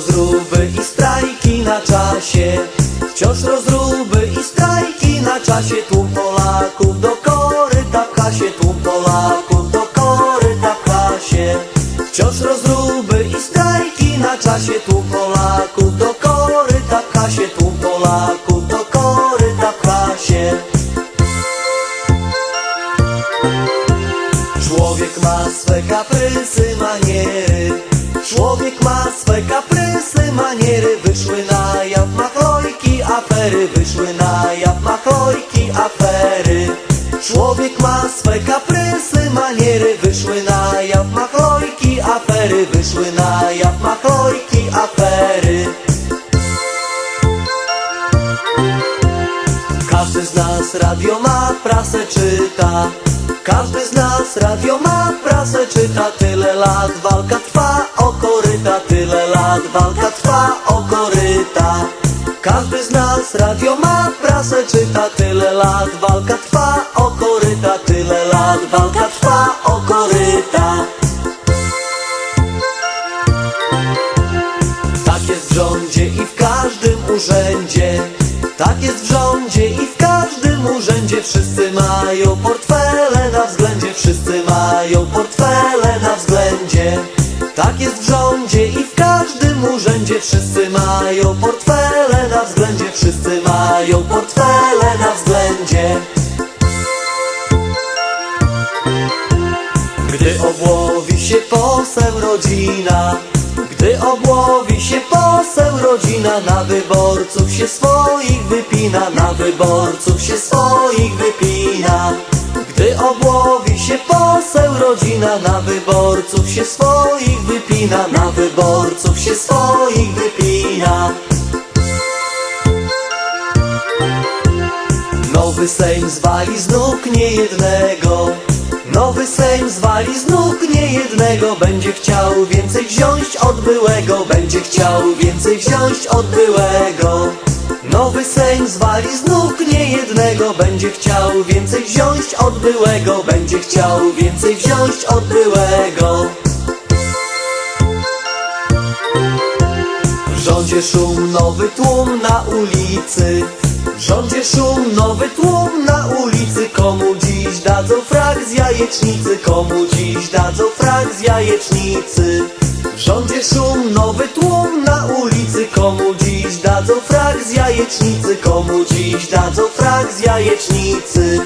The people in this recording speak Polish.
rozruby i strajki na czasie. Wciąż rozruby i strajki na czasie. Tłum Polaków do koryta pcha się Tłum Polaków do koryta pcha się Wciąż rozruby i strajki na czasie. Tłum Polaków do koryta pcha się Tłum Polaków do koryta pcha się Człowiek ma swe kaprysy, maniery Człowiek ma swe kaprysy, maniery. Wyszły na jaw machlojki, afery. Wyszły na jaw machlojki, afery. Człowiek ma swe kaprysy, maniery. Wyszły na jaw machlojki, afery. Wyszły na jaw machlojki, afery. Każdy z nas radio ma, prasę czyta. Każdy z nas radio ma, prasę czyta. Tyle lat walka Z nas radio ma, prasę czyta Tyle lat. Walka trwa o koryta Tyle lat. Walka trwa o koryta. Tak jest w rządzie i w każdym urzędzie. Tak jest w rządzie i w każdym urzędzie. Wszyscy mają portfele na względzie. Wszyscy mają portfele na względzie. Tak jest w rządzie każdym urzędzie Wszyscy mają portfele na względzie. Wszyscy mają portfele na względzie. Gdy obłowi się poseł rodzina Gdy obłowi się poseł rodzina Na wyborców się swoich wypina Na wyborców się swoich wypina. Gdy obłowi się poseł rodzina Na wyborców się swoich wypina Na wyborców się swoich wypina. Nowy Sejm zwali z nóg niejednego Nowy Sejm zwali z nóg niejednego Będzie chciał więcej wziąć od byłego Będzie chciał więcej wziąć od byłego Nowy Sejm zwali z nóg niejednego Będzie chciał więcej wziąć od byłego Będzie chciał więcej wziąć od byłego. W rządzie szum, nowy tłum na ulicy. W rządzie szum, nowy tłum na ulicy. Komu dziś dadzą frak z jajecznicy? Komu dziś dadzą frak z jajecznicy? W rządzie szum, nowy tłum na ulicy. Komu frak z jajecznicy. Komu dziś dadzą frak z jajecznicy